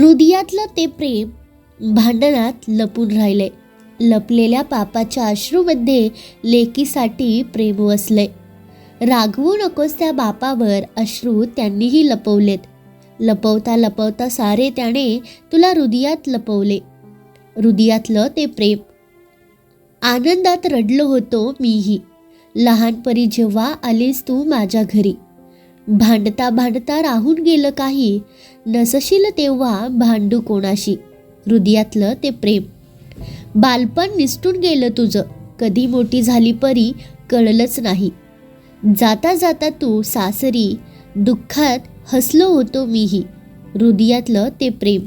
हृदयातलं ते प्रेम भांडणात लपून राहिले. लपलेल्या पापाच्या अश्रूमध्ये लेकीसाठी प्रेम वसले रागवू नकोस त्या बापावर अश्रू त्यांनीही लपवलेत. लपवता लपवता सारे त्याने तुला हृदयात लपवले. हृदयातलं ते प्रेम. आनंदात रडलो होतो मीही. लहानपणी जेव्हा आलीस तू माझ्या घरी. भांडता भांडता राहून गेलं काही. नसशील तेव्हा भांडू कोणाशी? हृदयातलं ते प्रेम. बालपण निसटून गेलं तुझं. कधी मोठी झाली परी कळलंच नाही. जाता जाता तू सासरी दुःखात हसलो होतो मीही. हृदयातलं ते प्रेम.